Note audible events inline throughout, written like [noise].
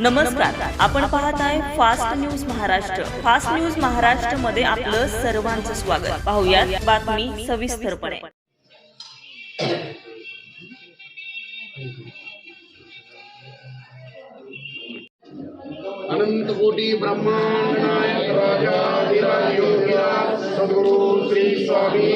नमस्कार. आपण पाहत आहे fast news Maharashtra fast news महाराष्ट्रमध्ये आपलं सर्वांचं स्वागत. पाहूया बातमी सविस्तरपणे. अनंत कोटी ब्रह्मांड नायक राजा सद्गुरु श्री स्वामी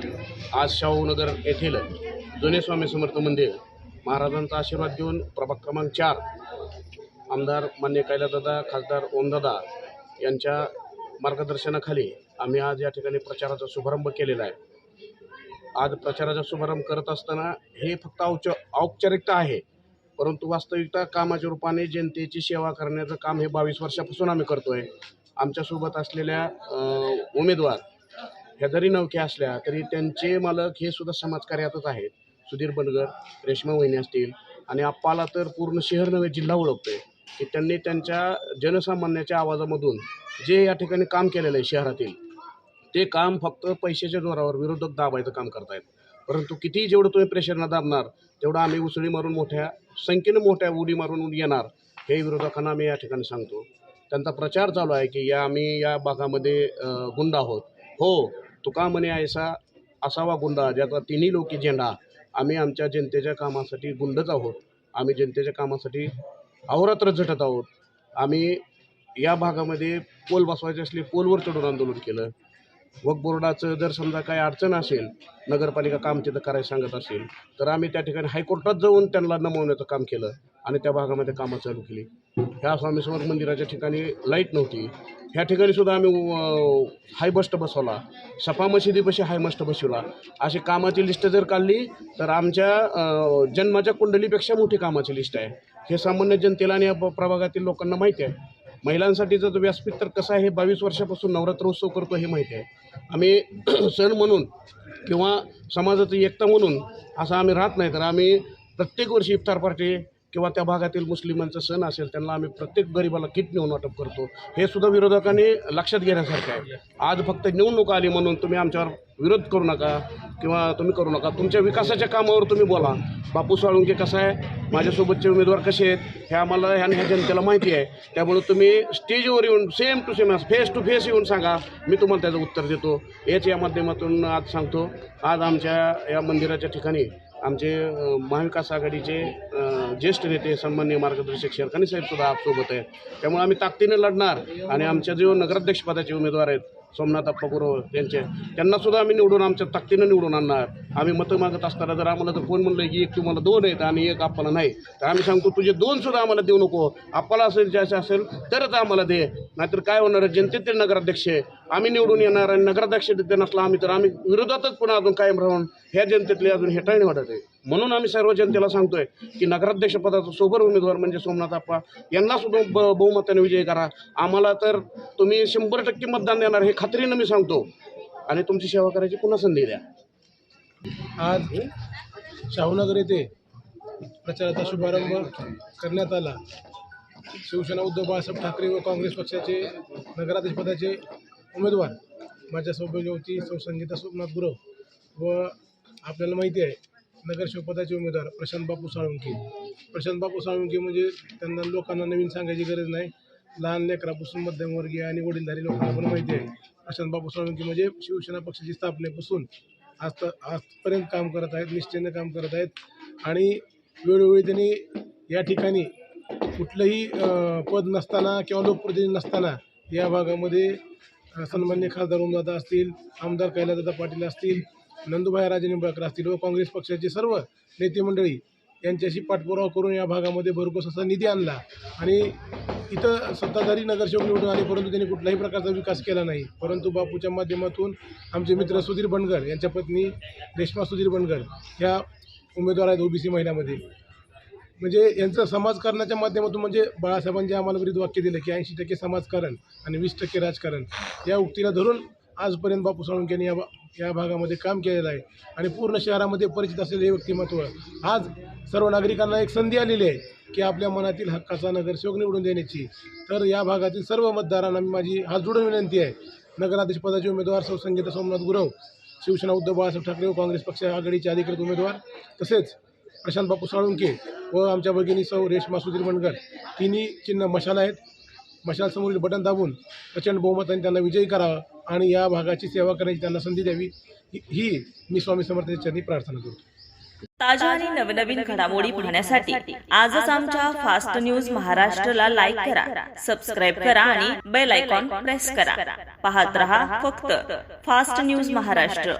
आज शाहूनगर येथील जुने स्वामी समर्थ मंदिर महाराजांचा आशीर्वाद देऊन प्रभाग क्रमांक चार आमदार मान्य कैलादादा खासदार ओमदादा यांच्या मार्गदर्शनाखाली आम्ही आज या ठिकाणी प्रचाराचा शुभारंभ केलेला आहे. आज प्रचाराचा शुभारंभ करत असताना हे फक्त औच औपचारिकता आहे परंतु वास्तविकता कामाच्या रूपाने जनतेची सेवा करण्याचं काम हे बावीस वर्षापासून आम्ही करतो आहे आमच्यासोबत असलेल्या उमेदवार ह्या जरी नवख्या असल्या तरी त्यांचे मालक हे सुद्धा समाजकार्यातच आहेत. सुधीर बनगर रेश्मा वहिनी असतील आणि आप्पाला तर पूर्ण शहर नव्हे जिल्हा ओळखतोय. की त्यांनी त्यांच्या जनसामान्याच्या आवाजामधून जे या ठिकाणी काम केलेलं आहे शहरातील ते काम फक्त पैशाच्या जोरावर विरोधक दाबायचं काम करतायत. परंतु किती जेवढं तुम्ही प्रेशरनं दाबणार तेवढं आम्ही उसळी मारून मोठ्या संख्येनं मोठ्या उडी मारून येणार हे विरोधकांना आम्ही या ठिकाणी सांगतो. त्यांचा प्रचार चालू आहे की या आम्ही या भागामध्ये गुंड आहोत. हो तुका म्हणे ऐसा असावा गुंडा ज्याचा तिन्ही लोकी झेंडा आम्ही आमच्या जनतेच्या कामासाठी गुंडच आहोत. आम्ही जनतेच्या कामासाठी अहोरात्र झटत आहोत. आम्ही या भागामध्ये पोल बसवायचे असले पोलवर चढून आंदोलन केलं. वक बोर्डाचं जर समजा काही अडचण असेल नगरपालिका काम तिथं करायला सांगत असेल तर आम्ही त्या ठिकाणी हायकोर्टात जाऊन त्यांना नमवण्याचं काम केलं आणि त्या भागामध्ये कामं चालू केली. ह्या स्वामी समर्थ मंदिराच्या ठिकाणी लाइट नव्हती. ह्या ठिकाणी सुद्धा आम्ही हाय बस्ट बसवला. सफा मशिदीपाशी हायमस्ट बसवला. अशी कामाची लिस्ट जर काढली तर आमच्या जन्माच्या कुंडलीपेक्षा मोठी कामाची लिस्ट आहे. हे सामान्य जनतेला आणि या प्रभागातील लोकांना माहिती आहे. महिलांसाठीचं जो व्यासपीठ तर कसं आहे हे बावीस वर्षापासून नवरात्र उत्सव करतो हे माहिती आहे. आम्ही [clears throat] सण म्हणून किंवा समाजाची एकता म्हणून असं आम्ही राहत नाही तर आम्ही प्रत्येक वर्षी इफ्तार पार्टी किंवा त्या भागातील मुस्लिमांचा सण असेल त्यांना आम्ही प्रत्येक गरिबाला किट नेऊन वाटप करतो. हे सुद्धा विरोधकांनी लक्षात घेण्यासारखं आहे. आज फक्त निवडणूक आली म्हणून तुम्ही आमच्यावर विरोध करू नका किंवा तुम्ही करू नका. तुमच्या विकासाच्या कामावर तुम्ही बोला. बापू साळुंके कसं आहे? माझ्यासोबतचे उमेदवार कसे आहेत? हे आम्हाला ह्या ह्या जनतेला माहिती आहे. त्यामुळे तुम्ही स्टेजवर येऊन same to same face to face येऊन सांगा. मी तुम्हाला त्याचं उत्तर देतो. याच या माध्यमातून आज सांगतो. आज आमच्या या मंदिराच्या ठिकाणी आमचे महाविकास आघाडीचे ज्येष्ठ नेते सन्मान्य मार्गदर्शक शेरखानी साहेबसुद्धा आपसोबत आहे त्यामुळे आम्ही ताकदीने लढणार आणि आमच्या जो नगराध्यक्षपदाचे उमेदवार आहेत सोमनाथ अप्पा गुरव यांचे त्यांनासुद्धा आम्ही निवडून आमच्या ताकदीनं निवडून आणणार. आम्ही मतं मागत असताना जर आम्हाला जर कोण म्हणलं की एक तुम्हाला दोन आहेत आणि एक आपल्याला नाही. तर आम्ही सांगतो तुझे दोनसुद्धा आम्हाला देऊ नको. आपल्याला असेल ज्याचं असेल तरच आम्हाला दे. नाहीतर काय होणार आहे? जनतेतील नगराध्यक्ष आम्ही निवडून येणार आणि नगराध्यक्ष तिथे नसला आम्ही तर आम्ही विरोधातच पुन्हा अजून कायम राहून ह्या जनतेतले अजून हेटाळणी वाटत आहे म्हणून आम्ही सर्व जनतेला सांगतोय की नगराध्यक्षपदाचा सोबर उमेदवार म्हणजे सोमनाथ आप्पा. यांना सुद्धा ब बहुमताने विजय करा. आम्हाला तर तुम्ही शंभर टक्के मतदान देणार हे खात्रीनं मी सांगतो. आणि तुमची सेवा करायची पुन्हा संधी द्या. आज शाहूनगर येथे प्रचाराचा शुभारंभ करण्यात आला. शिवसेना उद्धव बाळासाहेब ठाकरे व काँग्रेस पक्षाचे नगराध्यक्षपदाचे उमेदवार. माझ्या सौभाग्यवती सौ संगीता सोमनाथ गुरव व आपल्याला माहिती आहे नगरसेवकपदाचे उमेदवार प्रशांत बापू साळुंके प्रशांत बापू साळुंके म्हणजे त्यांना लोकांना नवीन सांगायची गरज नाही. लहान लेकरापासून मध्यमवर्गीय आणि वडीलधारी लोकांना पण माहिती आहे. प्रशांत बापू साळुंके म्हणजे शिवसेना पक्षाची स्थापनेपासून आज तर आजपर्यंत काम करत आहेत निश्चयनं काम करत आहेत. आणि वेळोवेळी त्यांनी या ठिकाणी कुठलंही पद नसताना किंवा लोकप्रतिनिधी नसताना या भागामध्ये सन्मान्य खासदार ओमदादा असतील आमदार कैलासदादा पाटील असतील नंदुभाई राजे निंबाळकर असतील व काँग्रेस पक्षाचे सर्व नेते मंडळी यांच्याशी पाठपुरावा करून या भागामध्ये भरघोस असा निधी आणला. आणि इथं सत्ताधारी नगरसेवक निवडून आले परंतु त्यांनी कुठल्याही प्रकारचा विकास केला नाही. परंतु बापूच्या माध्यमातून आमचे मित्र सुधीर बनगर यांच्या पत्नी रेश्मा सुधीर बनगर ह्या उमेदवार आहेत ओबीसी महिलामध्ये. म्हणजे यांचं समाजकारणाच्या माध्यमातून म्हणजे बाळासाहेबांनी आम्हाला विरुद्ध वाक्य दिलं की ऐंशी टक्के समाजकारण आणि वीस टक्के राजकारण या उक्तीला धरून आजपर्यंत बापू साळुंके यांनी या भा या भागामध्ये काम केलेलं आहे. आणि पूर्ण शहरामध्ये परिचित असलेले हे व्यक्तिमत्व. आज सर्व नागरिकांना एक संधी आलेली आहे की आपल्या मनातील हक्काचा नगरसेवक निवडून देण्याची. तर या भागातील सर्व मतदारांना मी माझी हात जोडून विनंती आहे. नगराध्यक्ष पदाचे उमेदवार सौ संगीता सोमनाथ गुरव शिवसेना उद्धव बाळासाहेब ठाकरे व काँग्रेस पक्ष आघाडीचे अधिकृत उमेदवार तसेच प्रशांत बापू साळुंके व आमच्या भगिनी सौ रेश्मा सुधीर बनकर तिन्ही चिन्ह मशाल आहेत. मशालसमोरील बटन दाबून प्रचंड बहुमताने त्यांना विजयी करावा. आणि या भागाची सेवा करण्याची त्यांना संधी द्यावी ही- मी स्वामी समर्थांच्या चरणी प्रार्थना करतो. ताज्या आणि नवनवीन घडामोडी पाहण्यासाठी आजच आमच्या फास्ट न्यूज महाराष्ट्रला लाईक करा सबस्क्राईब करा आणि बेल आयकॉन प्रेस करा. पाहत रहा फक्त फास्ट न्यूज महाराष्ट्र.